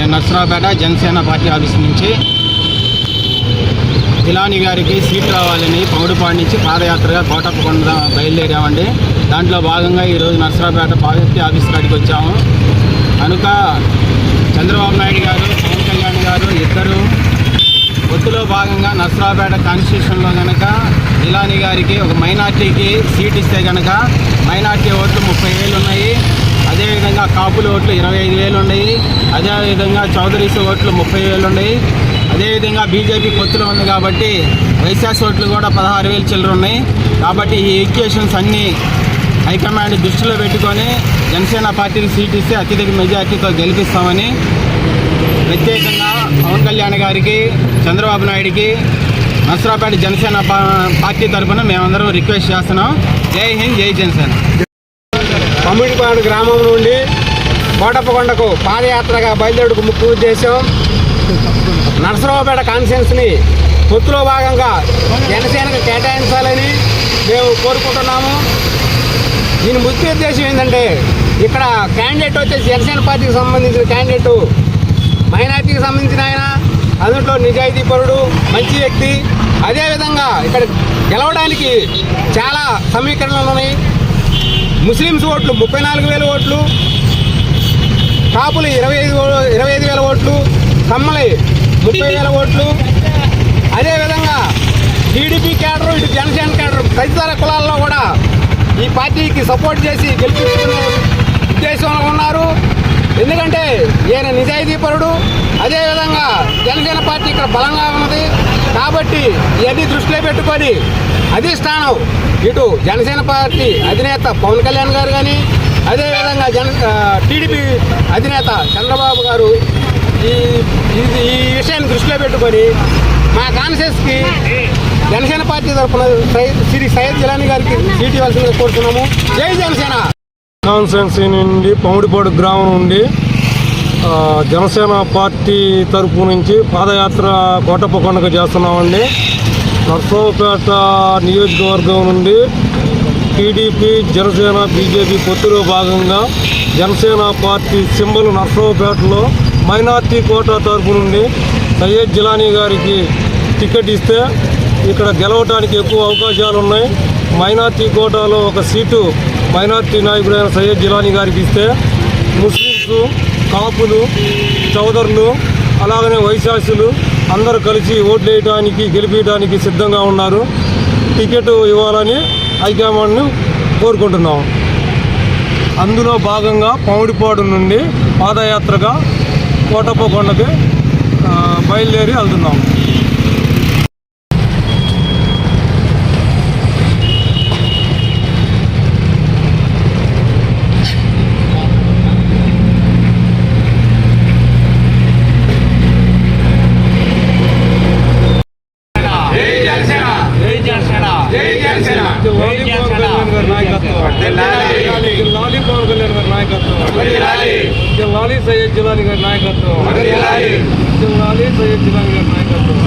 నేను Narasaraopet Janasena party office నుంచి జిలాని గారికి సీట్ రావాలని పౌడుపాడు నుంచి పాదయాత్రగా కోటప్పకొండ బయలుదేరామండి. దాంట్లో భాగంగా ఈరోజు నర్సరావుపేట పార్టీ ఆఫీస్ కాడికి వచ్చాము. కనుక చంద్రబాబు నాయుడు గారు పవన్ కళ్యాణ్ గారు ఇద్దరు ఒత్తులో భాగంగా నర్సరావుపేట కాన్స్టిట్యూషన్లో కనుక జిలాని గారికి ఒక మైనార్టీకి సీట్ ఇస్తే కనుక మైనార్టీ ఓట్లు ముప్పై వేలు ఉన్నాయి. అదేవిధంగా కాపుల ఓట్లు ఇరవై ఐదు వేలు ఉన్నాయి. అదేవిధంగా చౌదరీస్ ఓట్లు ముప్పై వేలు ఉన్నాయి. అదేవిధంగా బీజేపీ పొత్తులో ఉంది కాబట్టి వైశాస్ ఓట్లు కూడా పదహారు వేలు చిల్లర ఉన్నాయి. కాబట్టి ఈ ఈక్వేషన్స్ అన్నీ హైకమాండ్ దృష్టిలో పెట్టుకొని జనసేన పార్టీకి సీట్ ఇస్తే అత్యధిక మెజార్టీతో గెలిపిస్తామని ప్రత్యేకంగా పవన్ కళ్యాణ్ గారికి చంద్రబాబు నాయుడికి నసరాపేట జనసేన పార్టీ తరఫున మేమందరం రిక్వెస్ట్ చేస్తున్నాం. జై హింద్ జై జనసేన. పమ్మిడిపాడు గ్రామం నుండి కోటప్పకొండకు పాదయాత్రగా బయలుదేరుకు ముఖ్య ఉద్దేశం నరసరావుపేట కాన్ఫరెన్స్ని పొత్తులో భాగంగా జనసేనకు కేటాయించాలని మేము కోరుకుంటున్నాము. దీని ముఖ్య ఉద్దేశం ఏంటంటే ఇక్కడ క్యాండిడేట్ వచ్చేసి జనసేన పార్టీకి సంబంధించిన క్యాండిడేట్ మైనార్టీకి సంబంధించిన ఆయన అందులో నిజాయితీపరుడు మంచి వ్యక్తి. అదేవిధంగా ఇక్కడ గెలవడానికి చాలా సమీకరణలు ఉన్నాయి. ముస్లిమ్స్ ఓట్లు ముప్పై నాలుగు వేల ఓట్లు కాపులు ఇరవై ఐదు ఇరవై ఐదు వేల ఓట్లు కమ్మలి ముప్పై వేల ఓట్లు. అదేవిధంగా టీడీపీ క్యాడర్ ఇటు జనసేన క్యాడర్ తదితర కులాల్లో కూడా ఈ పార్టీకి సపోర్ట్ చేసి గెలిపించుకునే ఉద్దేశంలో ఉన్నారు. ఎందుకంటే ఈయన నిజాయితీపరుడు. అదేవిధంగా జనసేన పార్టీ ఇక్కడ బలంగా ఉన్నది. కాబట్టి ఇవన్నీ దృష్టిలో పెట్టుకొని అధిష్టానం ఇటు జనసేన పార్టీ అధినేత పవన్ కళ్యాణ్ గారు కానీ అదేవిధంగా జన టీడీపీ అధినేత చంద్రబాబు గారు ఈ ఇది ఈ విషయాన్ని దృష్టిలో పెట్టుకొని మా కాన్షియస్కి జనసేన పార్టీ తరఫున సై- శ్రీ సయ్యద్ జిలాని గారికి సీట్ ఇవ్వాల్సిందిగా కోరుతున్నాము. జై జనసేన! కాన్సెన్సీ నుండి పౌడిపాడు గ్రామం నుండి జనసేన పార్టీ తరపు నుంచి పాదయాత్ర కోటప్పకొండకు చేస్తున్నామండి. నర్సరావుపేట నియోజకవర్గం నుండి టీడీపీ జనసేన బీజేపీ పొత్తులో భాగంగా జనసేన పార్టీ సింబల్ నర్సరావుపేటలో మైనార్టీ కోటా తరపు నుండి సయ్యద్ జిలానీ గారికి టికెట్ ఇస్తే ఇక్కడ గెలవడానికి ఎక్కువ అవకాశాలు ఉన్నాయి. మైనార్టీ కోటాలో ఒక సీటు మైనార్టీ నాయకుడైన సయ్యద్ జిలానీ గారికి ఇస్తే ముస్లిమ్స్ కాపులు చౌదరులు అలాగనే వైశాసులు అందరూ కలిసి ఓట్లు వేయడానికి గెలిపించడానికి సిద్ధంగా ఉన్నారు. టికెట్ ఇవ్వాలని హైకమాండ్ను కోరుకుంటున్నాం. అందులో భాగంగా పౌడిపాడు నుండి పాదయాత్రగా కోటప్పకొండకి బయలుదేరి వెళ్తున్నాం. జిల్లాలి పవన్ కళ్యాణ్ గారి నాయకత్వం జిల్లాలి సయ్యద్ జిలాని గారి నాయకత్వం జిల్లాలి సయ్యద్ జిలాని గారి నాయకత్వం